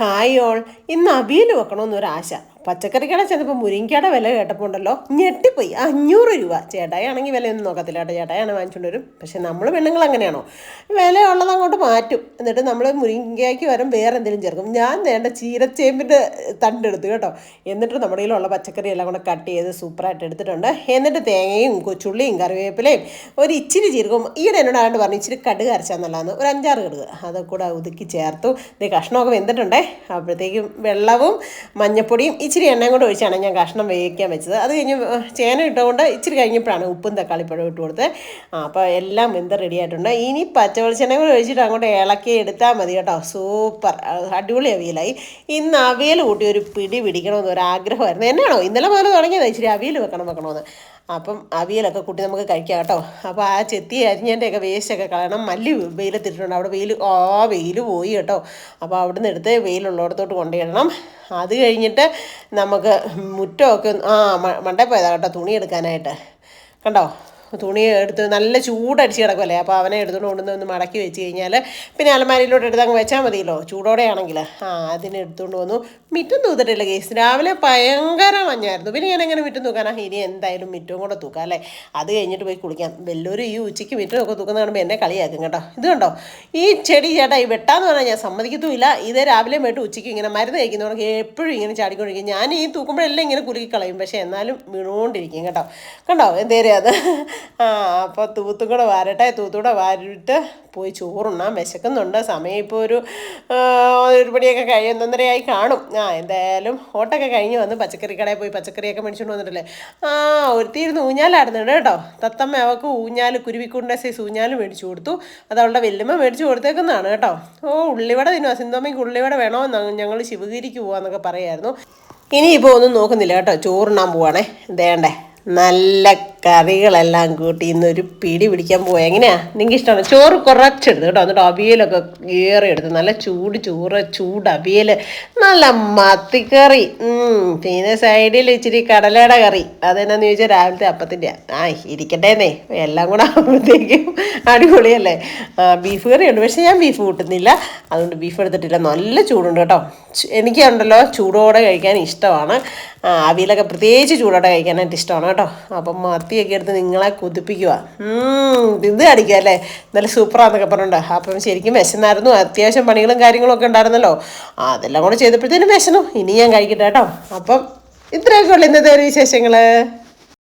Hi all ഇന്ന് അവിയൽ വെക്കണമെന്നൊരാശ. പച്ചക്കറിക്കട ചെന്നപ്പോൾ മുരിങ്ങയുടെ വില കേട്ടപ്പോൾ ഉണ്ടല്ലോ ഞെട്ടിപ്പോയി. അഞ്ഞൂറ് രൂപ. ചേട്ടായാണെങ്കിൽ വിലയൊന്നും നോക്കത്തില്ല കേട്ടോ. ചേട്ടായാണ് വാങ്ങിച്ചുകൊണ്ട് വരും. പക്ഷേ നമ്മൾ പെണ്ണുങ്ങൾ അങ്ങനെയാണോ? വില ഉള്ളത് അങ്ങോട്ട് മാറ്റും. എന്നിട്ട് നമ്മൾ മുരിങ്ങയ്ക്ക് വരും വേറെ എന്തെങ്കിലും ചേർക്കും. ഞാൻ വേണ്ട ചീരച്ചേമ്പിന്റെ തണ്ടെടുത്തു കേട്ടോ. എന്നിട്ട് നമ്മുടെ കയ്യിലുള്ള പച്ചക്കറി എല്ലാം കൂടെ കട്ട് ചെയ്ത് സൂപ്പറായിട്ട് എടുത്തിട്ടുണ്ട്. എന്നിട്ട് തേങ്ങയും കൊച്ചുള്ളിയും കറിവേപ്പിലയും ഒരു ഇച്ചിരി ചീരക്കും ഈയിടെ എന്നോട് ആണ്ട് പറഞ്ഞു ഇച്ചിരി കടുക് അരച്ചാന്നല്ലാന്ന്. ഒരു അഞ്ചാറ് കടുക്. അതൊക്കെ കൂടെ ഒതുക്കി ചേർത്തു. ഇത് കഷ്ണമൊക്കെ വെന്തിട്ടുണ്ടേ. അപ്പോഴത്തേക്കും വെള്ളവും മഞ്ഞപ്പൊടിയും ഇച്ചിരി എണ്ണയും കൂടെ ഒഴിച്ചാണ് ഞാൻ കഷ്ണം വേവിക്കാൻ വെച്ചത്. അത് കഴിഞ്ഞ് ചേന ഇട്ടുകൊണ്ട് ഇച്ചിരി കഴിഞ്ഞപ്പോഴാണ് ഉപ്പും തക്കാളിപ്പഴം ഇട്ട് കൊടുത്തത്. അപ്പോൾ എല്ലാം വെന്ത് റെഡി ആയിട്ടുണ്ട്. ഇനി പച്ചവെളിച്ചെണ്ണ കൂടെ ഒഴിച്ചിട്ട് അങ്ങോട്ട് ഇളക്കി എടുത്താൽ മതി കേട്ടോ. സൂപ്പർ അടിപൊളി അവിയലായി. ഇന്ന് അവിയൽ കൂട്ടി ഒരു പിടി പിടിക്കണമെന്ന് ഒരു ആഗ്രഹമായിരുന്നു. എന്നാണോ ഇന്നലെ മുതൽ തുടങ്ങിയത് ഇച്ചിരി അവിയൽ വെക്കണം വെക്കണമെന്ന്. അപ്പം അവിയലൊക്കെ കുട്ടി നമുക്ക് കഴിക്കാം കേട്ടോ. അപ്പോൾ ആ ചെത്തി അരിഞ്ഞതിന്റെയൊക്കെ വേസ്റ്റൊക്കെ കളയണം. മല്ലി വെയിലത്തിട്ടുണ്ട് അവിടെ വെയിൽ ആ വെയിൽ പോയി കേട്ടോ. അപ്പോൾ അവിടെ നിന്ന് എടുത്ത് വെയിലുള്ളിടത്തോട്ട് കൊണ്ടുപോയിടണം അത് കഴിഞ്ഞിട്ട് നമുക്ക് മുറ്റമൊക്കെ ആ മണ്ടേ പോയതാ കേട്ടോ തുണി എടുക്കാനായിട്ട് കണ്ടോ? തുണി എടുത്ത് നല്ല ചൂടടിച്ച് കിടക്കുമല്ലേ അപ്പോൾ അവനെ എടുത്തുകൊണ്ട് കൊണ്ടുവന്ന് ഒന്ന് മടക്കി വെച്ച് കഴിഞ്ഞാൽ പിന്നെ അലമാരിയിലോട്ട് എടുത്ത് അങ്ങ് വെച്ചാൽ മതിയല്ലോ ചൂടോടെ ആണെങ്കിൽ ആ അതിനെ എടുത്തുകൊണ്ട് വന്നു. മിറ്റം തൂത്തിട്ടില്ല കേസ് രാവിലെ ഭയങ്കര മഞ്ഞായിരുന്നു. പിന്നെ ഞാൻ എങ്ങനെ മിറ്റം തൂക്കാനാ? ഇനി എന്തായാലും മിറ്റവും കൂടെ തൂക്കാം അല്ലേ? അത് കഴിഞ്ഞിട്ട് പോയി കുളിക്കാം. വല്ലവരും ഈ ഉച്ചയ്ക്ക് മിറ്റമൊക്കെ തൂക്കുന്ന കാണുമ്പോൾ എന്നെ കളിയാക്കും കേട്ടോ. ഇത് കണ്ടോ? ഈ ചെടി ചേട്ടാ ഈ വെട്ടാന്ന് പറഞ്ഞാൽ ഞാൻ സമ്മതിക്കത്തുമില്ല. ഇതേ രാവിലെ പോയിട്ട് ഉച്ചയ്ക്ക് ഇങ്ങനെ മരുന്ന് കഴിക്കുന്നവർക്ക് എപ്പോഴും ഇങ്ങനെ ചാടിക്കൊണ്ടിരിക്കും. ഞാൻ ഈ തൂക്കുമ്പോഴെല്ലാം ഇങ്ങനെ കുലുക്കി കളയും. പക്ഷേ എന്നാലും വീണുകൊണ്ടിരിക്കും കേട്ടോ. കണ്ടോ? എന്തേരും അത്? അപ്പോൾ തൂത്തും കൂടെ വാരട്ടെ തൂത്തൂടെ വാരിട്ട് പോയി ചോറുണ്ണാൻ വിശക്കുന്നുണ്ട്. സമയം ഇപ്പോൾ ഒരു ഒരു പണിയൊക്കെ കഴിയുന്നൊന്നരയായി കാണും. ആ എന്തായാലും ഓട്ടൊക്കെ കഴിഞ്ഞ് വന്ന് പച്ചക്കറി കടയിൽ പോയി പച്ചക്കറിയൊക്കെ മേടിച്ചുകൊണ്ട് വന്നിട്ടില്ലേ? ആ ഒരുത്തിരുന്ന് ഊഞ്ഞാലായിരുന്നു കേട്ടോ. തത്തമ്മ അവൾക്ക് ഊഞ്ഞാൽ കുരുവിക്കുണ്ട സൈസ് ഊഞ്ഞാൽ മേടിച്ചു കൊടുത്തു. അത് അവളുടെ വെല്ലുമ്മ മേടിച്ചു കൊടുത്തേക്കുന്നതാണ് കേട്ടോ. ഓ ഉള്ളിവട തിന്നുവാ സിന്തോമ്മയ്ക്ക് ഉള്ളിവട വേണമെന്ന് ഞങ്ങൾ ശിവഗിരിക്ക് പോകാമെന്നൊക്കെ പറയായിരുന്നു. ഇനിയിപ്പോൾ ഒന്നും നോക്കുന്നില്ല കേട്ടോ. ചോറുണ്ണാൻ പോവാണേ. ദേണ്ടേ നല്ല കറികളെല്ലാം കൂട്ടി ഒരു പിടി പിടിക്കാൻ പോവാ. എങ്ങനെയാ? നിങ്ങൾക്ക് ഇഷ്ടമാണ് ചോറ് കുറച്ചെടുത്ത് കേട്ടോ. എന്നിട്ട് അവിയലൊക്കെ ഏറെ എടുത്ത് നല്ല ചൂട് ചോറ് ചൂട് അവിയൽ നല്ല മത്തിക്കറി പിന്നെ സൈഡിൽ ഇച്ചിരി കടലയുടെ കറി. അതെന്നാന്ന് ചോദിച്ചാൽ രാവിലത്തെ അപ്പത്തിന്റെ ആ ഇരിക്കട്ടേന്നേ. എല്ലാം കൂടെ ആകുമ്പോഴത്തേക്കും അടിപൊളിയല്ലേ? ബീഫ് കറി ഉണ്ട് പക്ഷേ ഞാൻ ബീഫ് കൂട്ടുന്നില്ല. അതുകൊണ്ട് ബീഫ് എടുത്തിട്ടില്ല. നല്ല ചൂടുണ്ട് കേട്ടോ. എനിക്കുണ്ടല്ലോ ചൂടോടെ കഴിക്കാൻ ഇഷ്ടമാണ്. അവിയലൊക്കെ പ്രത്യേകിച്ച് ചൂടോടെ കഴിക്കാനായിട്ട് ഇഷ്ടമാണ് കേട്ടോ. അപ്പം മത്തിയൊക്കെ എടുത്ത് നിങ്ങളെ കുതിപ്പിക്കുക ഇത് അടിക്കുക അല്ലേ? നല്ല സൂപ്പറാന്നൊക്കെ പറഞ്ഞിട്ടുണ്ട്. അപ്പം ശരിക്കും വിശന്നായിരുന്നു. അത്യാവശ്യം പണികളും കാര്യങ്ങളും ഒക്കെ ഉണ്ടായിരുന്നല്ലോ. അതെല്ലാം കൂടെ ചെയ്തപ്പോഴത്തേനും വിശന്നു. ഇനി ഞാൻ കഴിക്കട്ടെ കേട്ടോ. അപ്പം ഇത്രയൊക്കെ ഉള്ളു ഇന്നത്തെ ഒരു വിശേഷങ്ങൾ